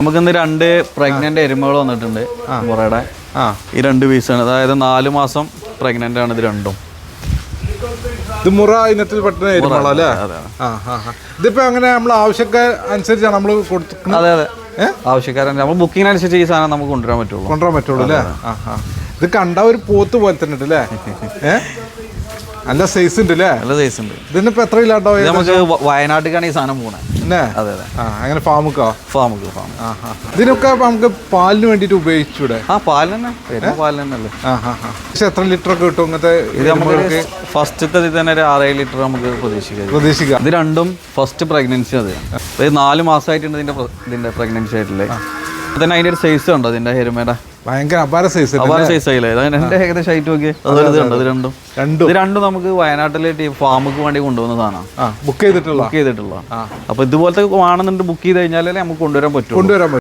നമുക്കിന്ന് രണ്ട് പ്രഗ്നന്റ് എരുമകൾ വന്നിട്ടുണ്ട് മുറയുടെ. ആ. ഈ രണ്ട് പീസാണ്. അതായത് നാല് മാസം പ്രഗ്നന്റ് ആണ് ഇത് രണ്ടും. ഇത് മുറ ഇനത്തിൽ പെട്ടെന്ന് എരുമകളല്ലേ. ഇതിപ്പോ അങ്ങനെ നമ്മൾ ആവശ്യക്കാർ അനുസരിച്ചാണ് നമ്മൾ കൊടുക്കുന്നത് അതെ അതെ? ആവശ്യക്കാരൻ നമ്മൾ അനുസരിച്ച് ഈ സാധനം നമുക്ക് കൊണ്ടുവരാൻ പറ്റുള്ളൂ. കൊണ്ടുവരാൻ പറ്റുള്ളൂ അല്ലേ? ആ ആ. ഇത് കണ്ട ഒരു പോത്ത് പോലെ തന്നെ ഉണ്ട് അല്ലേ? നല്ല സൈസ് ഉണ്ട് അല്ലേ നല്ല സൈസ് ഉണ്ട്. ഇതിനിപ്പോ എത്ര കിലോ ഉണ്ടാവും നമുക്ക് വയനാട്ടിലേക്കാണ് ഈ സാധനം പോണേ. അല്ലേ അതെ അതെ. അങ്ങനെ ഫാമുക്കോ ഫാമുക്ക് ഫാം ഇതിനൊക്കെ നമുക്ക് പാലിന് വേണ്ടിട്ട് ഉപയോഗിച്ചൂടെ? ആ പാൽ തന്നെ പാൽ തന്നെ അല്ലേ പക്ഷെ എത്ര ലിറ്റർ ഒക്കെ കിട്ടും ഇങ്ങനത്തെ ഇത് നമുക്ക് ഫസ്റ്റത്തെ ഇതിൽ തന്നെ ഒരു ആറേഴ് ലിറ്റർ നമുക്ക് പ്രതീക്ഷിക്കാം. പ്രതീക്ഷിക്കാം. ഇത് രണ്ടും ഫസ്റ്റ് പ്രഗ്നൻസി അത്. നാല് മാസമായിട്ടുണ്ട് ഇതിന്റെ ഇതിന്റെ പ്രഗ്നൻസി ആയിട്ടില്ലേ തന്നെ അതിന്റെ ഒരു സൈസ് ഉണ്ട് അതിന്റെ ഹെരുമയുടെ ഭയങ്കര അപാര സൈസ് അപാര സൈസ് ആയില്ലേ? ഇത് എന്റെ ഏകദേശം ഹൈറ്റ് നോക്കി അതുപോലെ ഇത് ഉണ്ട് ഇത് രണ്ടും രണ്ടും. ഇത് രണ്ടും നമുക്ക് വയനാട്ടിലെ ഫാമുക്ക് വേണ്ടി കൊണ്ടുവന്ന ബുക്ക് ചെയ്തിട്ടുള്ള. ബുക്ക് ചെയ്തിട്ടുള്ള. അപ്പൊ ഇതുപോലത്തെ വേണമെന്നുണ്ട് ബുക്ക് ചെയ്ത് കഴിഞ്ഞാലേ നമുക്ക് കൊണ്ടുവരാൻ പറ്റും കൊണ്ടുവരാൻ പറ്റും.